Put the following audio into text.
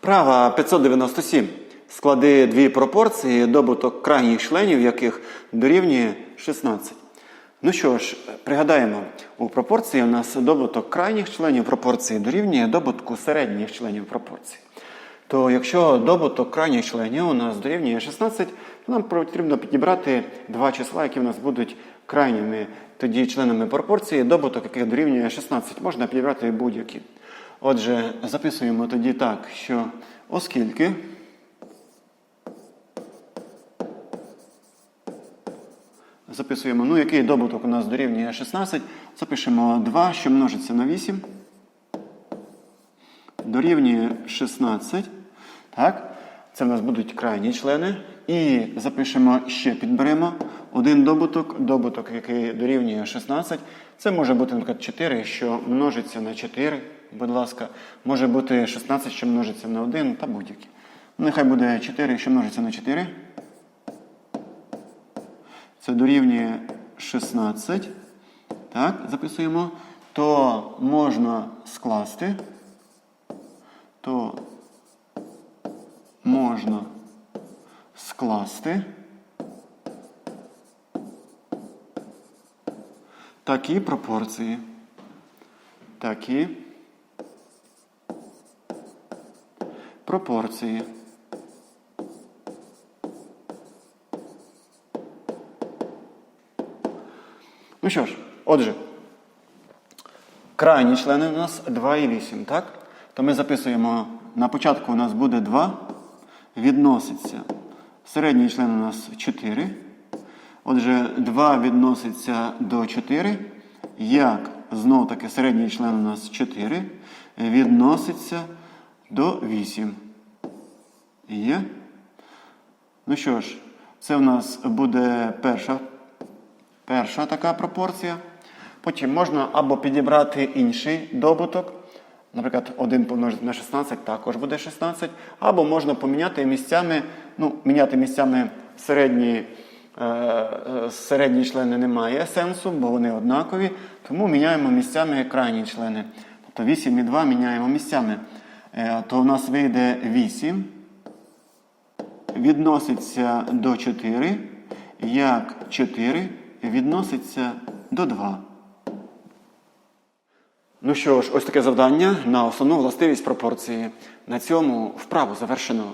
Вправа 597. Склади дві пропорції, добуток крайніх членів яких дорівнює 16. Ну що ж, пригадаємо, у пропорції у нас добуток крайніх членів пропорції дорівнює добутку середніх членів пропорції. То якщо добуток крайніх членів у нас дорівнює 16, то нам потрібно підібрати два числа, які у нас будуть крайніми тоді членами пропорції, добуток яких дорівнює 16. Можна підібрати будь-які. Отже, записуємо тоді так, що оскільки записуємо, ну який добуток у нас дорівнює 16, запишемо 2, що множиться на 8. Дорівнює 16. Так? Це в нас будуть крайні члени. І запишемо ще підберемо один добуток, добуток, який дорівнює 16. Це може бути, наприклад, 4, що множиться на 4, будь ласка. Може бути 16, що множиться на 1 та будь-які. Нехай буде 4, що множиться на 4. Це дорівнює 16. Так, записуємо. То можна скласти. То можна скласти такі пропорції. Такі пропорції. Ну що ж, отже, крайні члени у нас 2 і 8, так? То ми записуємо, на початку у нас буде 2, відноситься. Середній член у нас 4. Отже, 2 відноситься до 4. Як знов таки середній член у нас 4, відноситься до 8. Є? Ну що ж, це в нас буде перша Перша така пропорція. Потім можна або підібрати інший добуток. Наприклад, 1 помножити на 16 також буде 16. Або можна поміняти місцями, ну, міняти місцями середні, е, е, середні члени немає сенсу, бо вони однакові. Тому міняємо місцями крайні члени. Тобто 8 і 2 міняємо місцями. Е, то у нас вийде 8. Відноситься до 4, як 4 відноситься до 2. Ну що ж, ось таке завдання на основну властивість пропорції. На цьому вправу завершено.